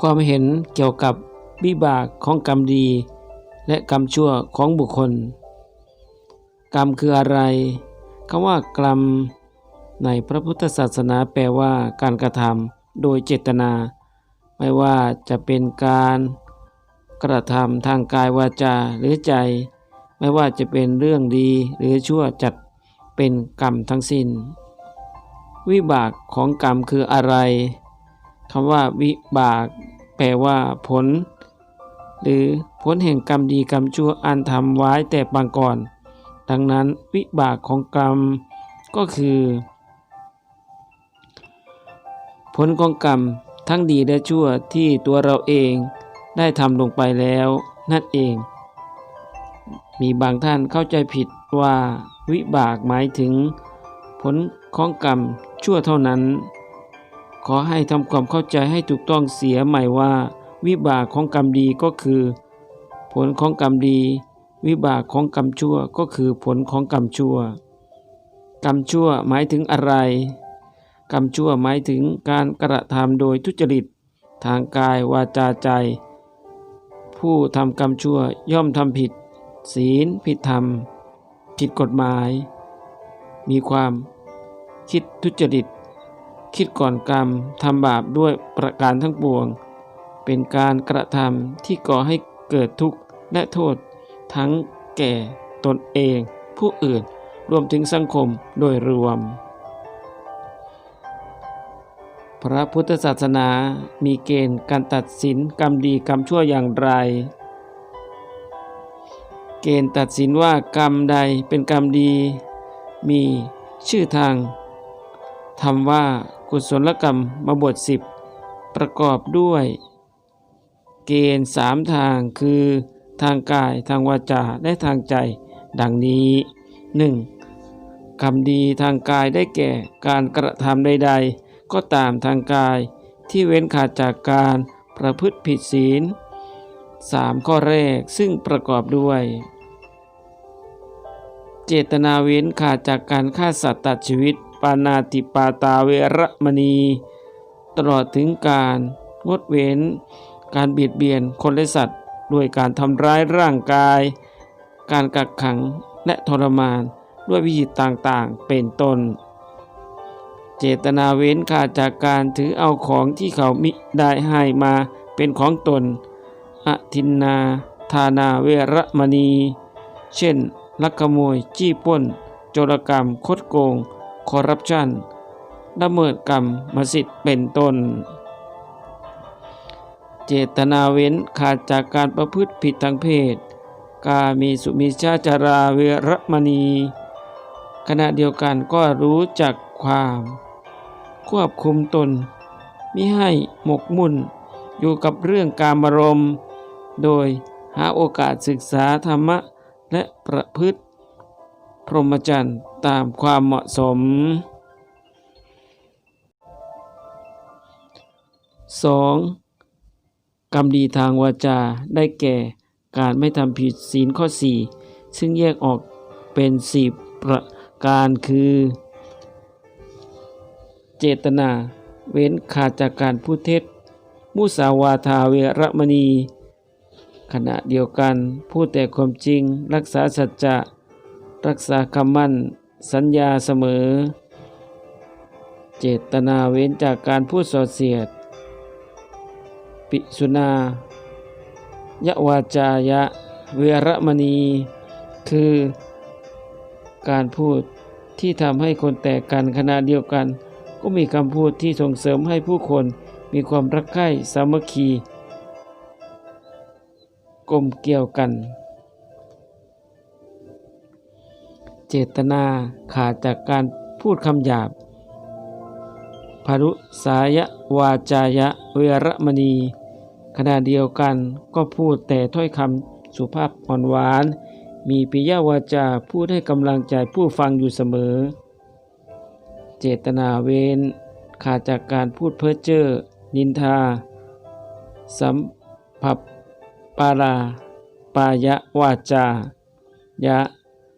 ความเห็นเกี่ยวกับวิบากของกรรมดี และกรรมชั่วของบุคคล กรรมคืออะไรคำว่ากรรม ในพระพุทธศาสนาแปลว่าการกระทำโดยเจตนา ไม่ว่าจะเป็นการกระทำทางกายวาจาหรือใจ ไม่ว่าจะเป็นเรื่องดีหรือชั่วจัดเป็นกรรมทั้งสิ้น วิบากของกรรมคืออะไร คำว่าวิบาก แปลว่าผล หรือผลแห่งกรรมดีกรรมชั่วอันทำไว้แต่บางก่อน ดังนั้นวิบากของกรรมก็คือ ผลของกรรมทั้งดีและชั่วที่ตัวเราเองได้ทำลงไปแล้วนั่นเอง มีบางท่านเข้าใจผิดว่าวิบากหมายถึง ผลของกรรมชั่วเท่านั้น ขอให้ทำความเข้าใจให้ถูกต้องเสียใหม่ว่า วิบากของกรรมดีก็คือ ผลของกรรมดี วิบากของกรรมชั่วก็คือผลของกรรมชั่ว กรรมชั่วหมายถึงอะไร กรรมชั่วหมายถึงการกระทำโดยทุจริต ทางกายวาจาใจ ผู้ทำกรรมชั่วย่อมทำผิด ศีลผิดธรรม ผิดกฎหมาย มีความคิดทุจริต คิดก่อนกรรมทำบาปด้วยประการทั้งปวง เป็นการกระทำที่ก่อให้เกิดทุกข์และโทษ ทั้งแก่ตนเอง ผู้อื่นรวมถึงสังคมโดยรวม พระพุทธศาสนามีเกณฑ์การตัดสินกรรมดีกรรมชั่วอย่างไร เกณฑ์ตัดสินว่ากรรมใดเป็นกรรมดี มีชื่อทางทำว่า กุศลกรรมมาบทสิบประกอบด้วย เกณฑ์สามทางคือ ทางกายทางวาจาและทางใจ ดังนี้ 1. กรรมดีทางกายได้แก่การกระทำใด ๆ ก็ตามทางกายที่เว้นขาดจากการประพฤติผิดศีล 3. ข้อแรกซึ่งประกอบด้วย เจตนาเว้นขาดจากการฆ่าสัตว์ตัดชีวิต ปานาติปาตาเวรมณี ตลอดถึงการงดเว้น การเบียดเบียนคนและสัตว์ด้วยการทำร้ายร่างกาย การกักขังและทรมานด้วยวิธีต่างๆ เป็นต้น เจตนาเว้นขาดจากการถือเอาของที่เขามิได้ให้มาเป็นของตน อทินนา ทานาเวรมณี เช่น ลักขโมย จี้ป้น โจรกรรม คดโกง คอร์รัปชันละเมิดกรรมมสิทธิ์เป็นต้น เจตนาเว้นขาดจากการประพฤติผิดทางเพศ กามีสุมิชาจาราเวรมณี ขณะเดียวกันก็รู้จักความ ควบคุมตนมิให้หมกมุ่นอยู่กับเรื่องการมรม โดยหาโอกาสศึกษาธรรมะและประพฤติ พรหมจรรย์ตามความเหมาะสม 2. กรรมดีทางวาจาได้แก่การไม่ทำผิดศีลข้อ 4 ซึ่งแยกออกเป็นสี่ประการคือ เจตนา เว้นขาดจากการพูดเท็จ มุสาวาทาเวรมณี ขณะเดียวกันพูดแต่ความจริงรักษาสัจจะ รักษาคำมั่น สัญญาเสมอ เจตนาเว้นจากการพูดส่อเสียด ปิสุนายะวาจายะ เวรมณี คือการพูดที่ทำให้คนแตกกันขณะเดียวกัน ก็มีคำพูดที่ส่งเสริมให้ผู้คนมีความรักใคร่สามัคคีกลมเกี่ยวกัน จตนาขาดจากการพูดคำหยาบภารุสายวาจายะเวรมณี ขณะเดียวกันก็พูดแต่ถ้อยคำสุภาพอ่อนหวาน มีปิยวาจาพูดให้กำลังใจผู้ฟังอยู่เสมอ เจตนาเวนขาดจากการพูดเพ้อเจ้อนินทา สัมผับปาราปายะวาจายะ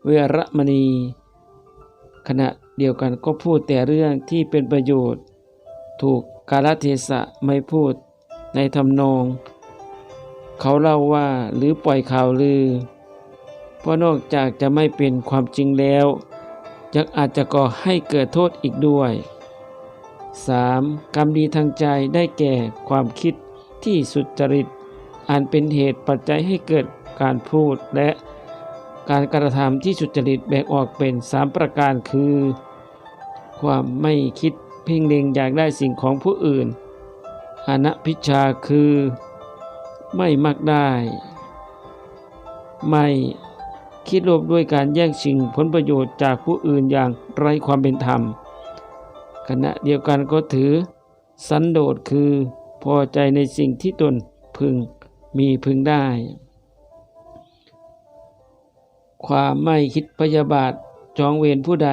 เวรมณี ขณะเดียวกันก็พูดแต่เรื่องที่เป็นประโยชน์ ถูกกาลเทศะไม่พูดในทำนอง เขาเล่าว่าหรือปล่อยข่าวลือ เพราะนอกจากจะไม่เป็นความจริงแล้วยังอาจจะก่อให้เกิดโทษอีกด้วย 3. กรรมดีทางใจได้แก่ความคิดที่สุจริต อันเป็นเหตุปัจจัยให้เกิดการพูดและ การกระทำที่สุจริตแบ่งออกเป็น 3 ประการคือ ความไม่คิดเพ่งเล็งอยากได้สิ่งของผู้อื่นอนัพิชชาคือ ไม่มักได้ ไม่คิดโลภด้วยการแย่งชิงผลประโยชน์จากผู้อื่นอย่างไร้ความเป็นธรรม ขณะเดียวกันก็ถือ สันโดษคือ พอใจในสิ่งที่ตนพึงมีพึงได้ ความไม่คิดพยาบาทจองเวรผู้ใด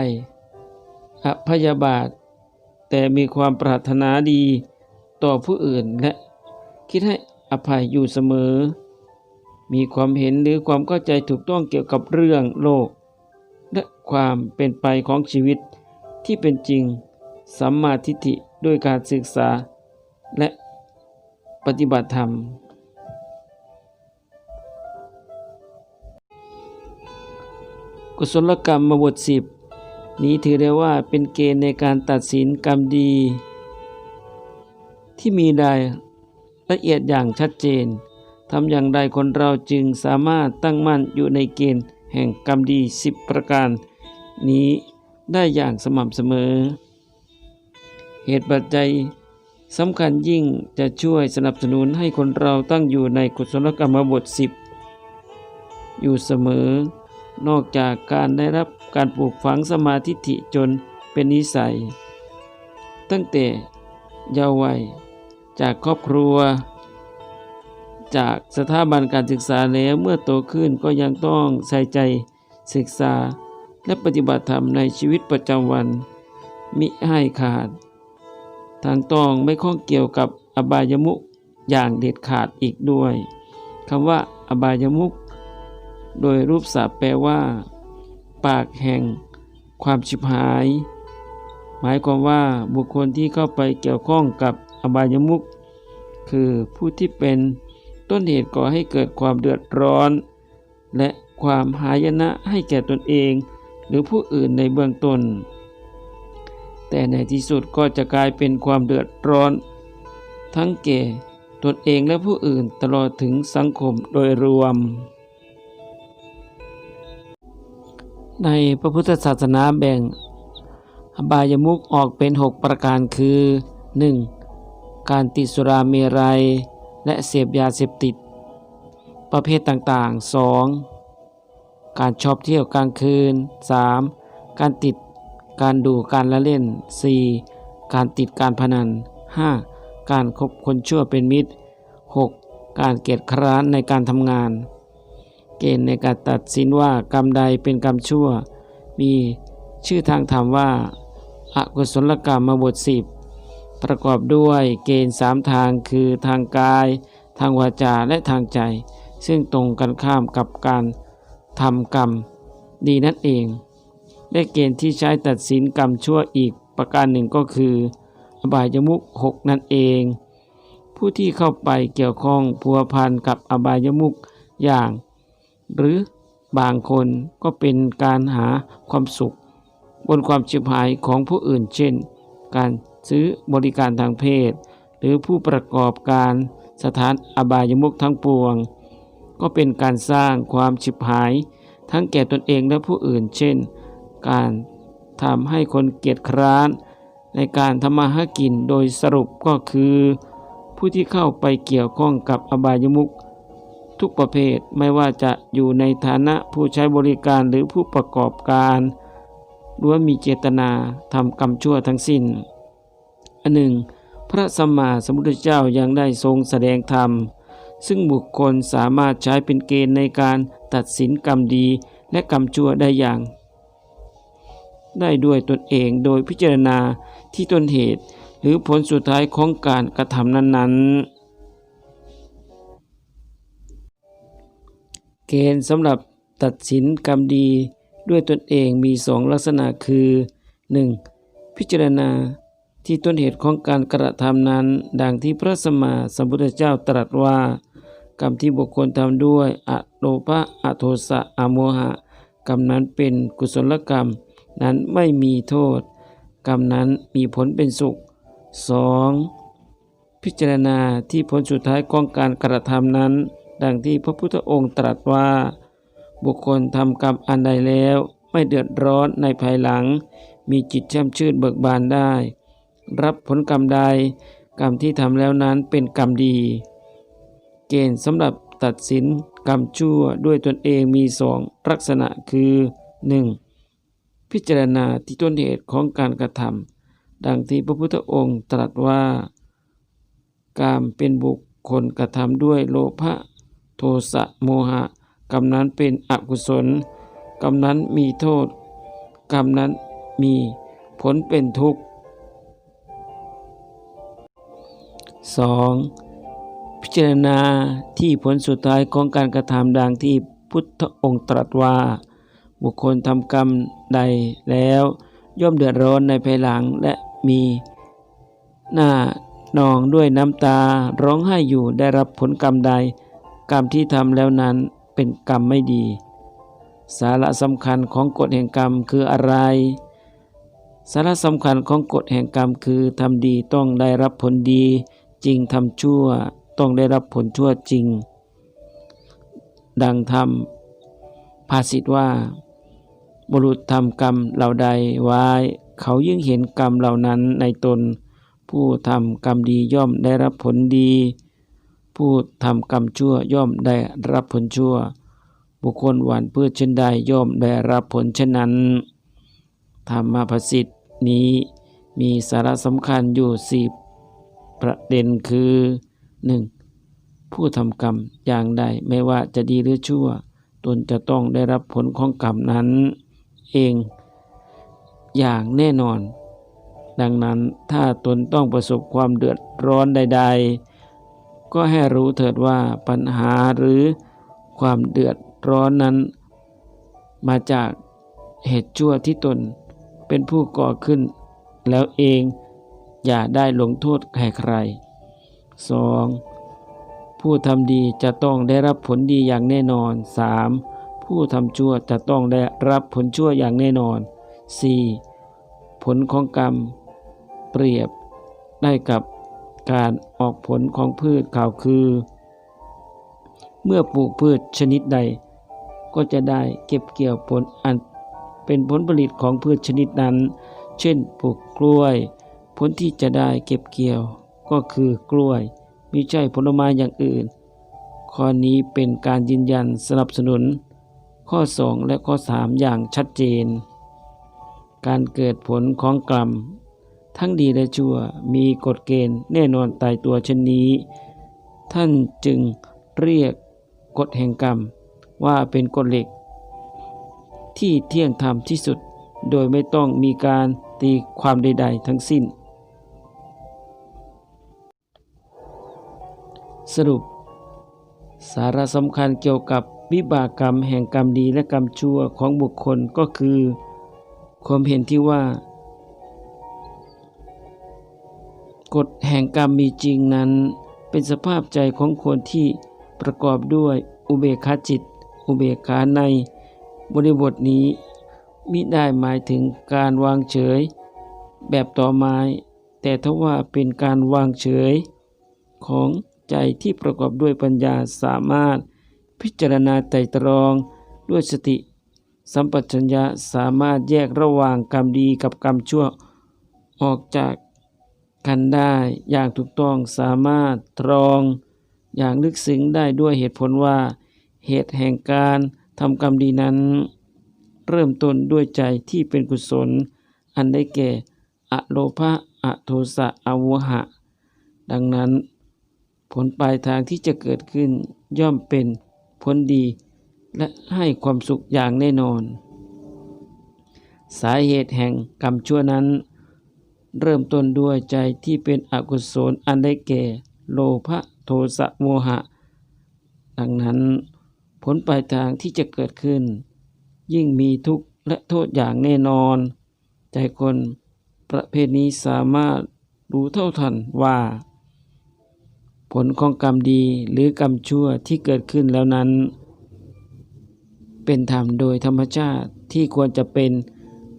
อพยาบาท แต่มีความปรารถนาดีต่อผู้อื่นและคิดให้อภัยอยู่เสมอ มีความเห็นหรือความเข้าใจถูกต้องเกี่ยวกับเรื่องโลก และความเป็นไปของชีวิตที่เป็นจริงสัมมาทิฏฐิด้วยการศึกษาและปฏิบัติธรรม กุศลกรรมมาบทสิบนี้ถือได้ว่าเป็นเกณฑ์ในการตัดสินกรรมดี ที่มีได้ละเอียดอย่างชัดเจนทำอย่างใดคนเราจึงสามารถตั้งมั่นอยู่ในเกณฑ์แห่งกรรมดีสิบประการ นี้ได้อย่างสม่ำเสมอ เหตุปัจจัยสำคัญยิ่งจะช่วยสนับสนุนให้คนเราตั้งอยู่ในกุศลกรรมบทสิบอยู่เสมอ นอกจากการได้รับการปลูกฝังสมาธิิจนเป็นนิสัย ตั้งแต่เยาว์วัยจากครอบครัว จากสถาบันการศึกษาแล้วเมื่อโตขึ้นก็ยังต้องใส่ใจศึกษาและปฏิบัติธรรมในชีวิตประจำวัน มิให้ขาด ทางต้องไม่ข้องเกี่ยวกับอบายมุขอย่างเด็ดขาดอีกด้วยคำว่าอบายมุข โดยรูปศัพท์แปลว่า ปากแห่ง ความชิบหาย หมายความว่าบุคคลที่เข้าไปเกี่ยวข้องกับอบายมุขคือผู้ที่เป็นต้นเหตุก่อให้เกิดความเดือดร้อน และความหายนะให้แก่ตนเอง หรือผู้อื่นในเบื้องต้น แต่ในที่สุดก็จะกลายเป็นความเดือดร้อน ทั้งแก่ตนเองและผู้อื่นตลอดถึงสังคมโดยรวม ในพระพุทธศาสนาแบ่ง อบายมุขออกเป็น 6 ประการคือ 1. การติดสุราเมรัย และเสพยาเสพติด ประเภทต่างๆ 2. การชอบเที่ยวกลางคืน 3. การติดการดูการละเล่น 4. การติดการพนัน 5. การคบคนชั่วเป็นมิตร 6. การเกียจคร้านในการทำงาน เกณฑ์ในการตัดสินว่ากรรมใดเป็นกรรมชั่ว มีชื่อทางธรรมว่าอากุศลกรรมมาบทสิบประกอบด้วยเกณฑ์สามทางคือทางกาย ทางวาจาและทางใจ ซึ่งตรงกันข้ามกับการทำกรรมดีนั่นเองและเกณฑ์ที่ใช้ตัดสินกรรมชั่วอีกประการหนึ่งก็คือ อบายมุขหกนั่นเอง ผู้ที่เข้าไปเกี่ยวข้องพัวพันกับอบายมุขอย่าง หรือบางคนก็เป็นการหาความสุข บนความชิบหายของผู้อื่นเช่น การซื้อบริการทางเพศ หรือผู้ประกอบการสถานอบายมุขทั้งปวง ก็เป็นการสร้างความฉิบหาย ทั้งแก่ตนเองและผู้อื่น เช่น การทำให้คนเกียจคร้าน ในการทำมาหากินโดยสรุปก็คือ ผู้ที่เข้าไปเกี่ยวข้องกับอบายมุข ทุกประเภทไม่ว่าจะอยู่ในฐานะผู้ใช้บริการหรือผู้ประกอบการล้วนมีเจตนาทำกรรมชั่วทั้งสิ้น อันหนึ่ง พระสัมมาสัมพุทธเจ้ายังได้ทรงแสดงธรรม ซึ่งบุคคลสามารถใช้เป็นเกณฑ์ในการตัดสินกรรมดีและกรรมชั่วได้อย่าง ได้ด้วยตนเองโดยพิจารณาที่ต้นเหตุหรือผลสุดท้ายของการกระทำนั้นๆ เกณฑ์สำหรับตัดสินกรรมดีด้วยตนเองมีสองลักษณะคือ 1. พิจารณาที่ต้นเหตุของการกระทำนั้น ดังที่พระสมมาสัมพุทธเจ้าตรัสว่า กรรมที่บุคคลทำด้วยอโลภะอโทสะอโมหะ กรรมนั้นเป็นกุศลกรรม นั้นไม่มีโทษ กรรมนั้นมีผลเป็นสุข 2. พิจารณาที่ผลสุดท้ายของการกระทำนั้น ดังที่พระพุทธองค์ตรัสว่า บุคคลทำกรรมอันใดแล้ว ไม่เดือดร้อนในภายหลัง มีจิตแช่มชื่นเบิกบานได้ รับผลกรรมใดกรรมที่ทำแล้วนั้นเป็นกรรมดี เกณฑ์สำหรับตัดสินกรรมชั่วด้วยตนเองมีสองลักษณะคือ 1. พิจารณาที่ต้นเหตุของการกระทำดังที่พระพุทธองค์ตรัสว่า กามเป็นบุคคลกระทำด้วยโลภะ สะโมหะกรรมนั้นเป็นอกุศลกรรมนั้นมีโทษกรรมนั้นมีผลเป็นทุกข์ 2. พิจารณาที่ผลสุดท้ายของการกระทำดังที่พุทธองค์ตรัสว่า บุคคลทำกรรมใดแล้ว ย่อมเดือดร้อนในภายหลังและมีหน้านองด้วยน้ำตาร้องไห้อยู่ได้รับผลกรรมใด กรรมที่ทำแล้วนั้นเป็นกรรมไม่ดี สาระสำคัญของกฎแห่งกรรมคืออะไร สาระสำคัญของกฎแห่งกรรมคือทำดีต้องได้รับผลดี จริงทำชั่วต้องได้รับผลชั่วจริง ดังทำภาษิตว่า บุรุษทำกรรมเหล่าใดไว้ เขายิ่งเห็นกรรมเหล่านั้นในตน ผู้ทำกรรมดีย่อมได้รับผลดี ผู้ทำกรรมชั่วย่อมได้รับผลชั่ว บุคคลหวานพืชเช่นใดย่อมได้รับผลเช่นนั้นธรรมภสิทธินี้มีสาระสำคัญอยู่สี่ประเด็นคือ 1. ผู้ทำกรรมอย่างใดไม่ว่าจะดีหรือชั่ว ตนจะต้องได้รับผลของกรรมนั้น เองอย่างแน่นอน ดังนั้นถ้าตนต้องประสบความเดือดร้อนใด ๆ ก็ให้รู้เถิดว่าปัญหาหรือความเดือดร้อนนั้น มาจากเหตุชั่วที่ตนเป็นผู้ก่อขึ้น แล้วเองอย่าได้ลงโทษใครๆ 2. ผู้ทำดีจะต้องได้รับผลดีอย่างแน่นอน 3. ผู้ทำชั่วจะต้องได้รับผลชั่วอย่างแน่นอน 4. ผลของกรรม เปรียบได้กับ การออกผลของพืชข่าวคือ เมื่อปลูกพืชชนิดใด ก็จะได้เก็บเกี่ยวผลอันเป็นผลผลิตของพืชชนิดนั้น เช่นปลูกกล้วย ผลที่จะได้เก็บเกี่ยวก็คือกล้วยมิใช่ผลไม้อย่างอื่น ข้อนี้เป็นการยืนยันสนับสนุน ข้อ 2 และข้อ 3 อย่างชัดเจน การเกิดผลของกรรม ทั้งดีและชั่วมีกฎเกณฑ์แน่นอนตายตัวเช่นนี้ ท่านจึงเรียกกฎแห่งกรรมว่าเป็นกฎเหล็ก ที่เที่ยงธรรมที่สุดโดยไม่ต้องมีการตีความใด ๆ ทั้งสิ้น สรุป สาระสำคัญเกี่ยวกับวิบากกรรมแห่งกรรมดีและกรรมชั่วของบุคคลก็คือ ความเห็นที่ว่า กฎแห่งกรรมมีจริงนั้น เป็นสภาพใจของคนที่ประกอบด้วยอุเบกขาจิต อุเบกขาในบริบทนี้มิได้หมายถึงการวางเฉย แบบต่อไม้ แต่ทว่าเป็นการวางเฉย ของใจที่ประกอบด้วยปัญญาสามารถ พิจารณาไตรตรองด้วยสติ สัมปชัญญะสามารถแยกระหว่างกรรมดีกับกรรมชั่ว ออกจาก กันได้อย่างถูกต้องสามารถตรองอย่างลึกซึ้งได้ด้วยเหตุผลว่า เหตุแห่งการทำกรรมดีนั้น เริ่มต้นด้วยใจที่เป็นกุศล อันได้แก่อโลภะอโทสะอโวหะ ดังนั้น ผลปลายทางที่จะเกิดขึ้นย่อมเป็นผลดี และให้ความสุขอย่างแน่นอน สาเหตุแห่งกรรมชั่วนั้น เริ่มต้นด้วยใจที่เป็นอกุศลอันได้แก่ โลภะโทสะโมหะ ดังนั้น ผลปลายทางที่จะเกิดขึ้น ยิ่งมีทุกข์และโทษอย่างแน่นอน ใจคนปประเภทนี้สามารถรู้เท่าทันว่า ผลของกรรมดีหรือกรรมชั่วที่เกิดขึ้นแล้วนั้น เป็นธรรมโดยธรรมชาติที่ควรจะเป็น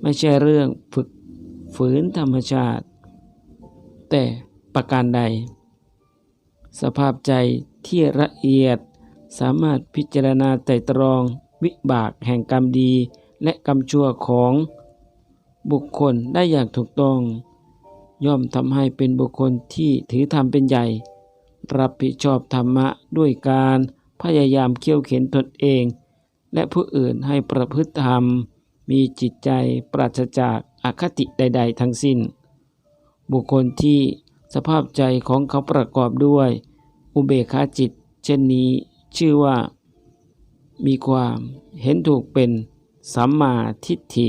ไม่ใช่เรื่องฝึก ฝืนธรรมชาติ แต่ประการใด สภาพใจที่ละเอียดสามารถพิจารณาไตร่ตรองวิบากแห่งกรรมดีและกรรมชั่วของบุคคลได้อย่างถูกต้อง ย่อมทำให้เป็นบุคคลที่ถือธรรมเป็นใหญ่ รับผิดชอบธรรมะด้วยการพยายามเคี่ยวเข็นตนเอง และผู้อื่นให้ประพฤติธรรม มีจิตใจปราศจาก อคติใด ๆ ทั้งสิ้น บุคคลที่สภาพใจของเขาประกอบด้วย อุเบกขาจิต เช่นนี้ชื่อว่า มีความเห็นถูกเป็นสัมมาทิฏฐิ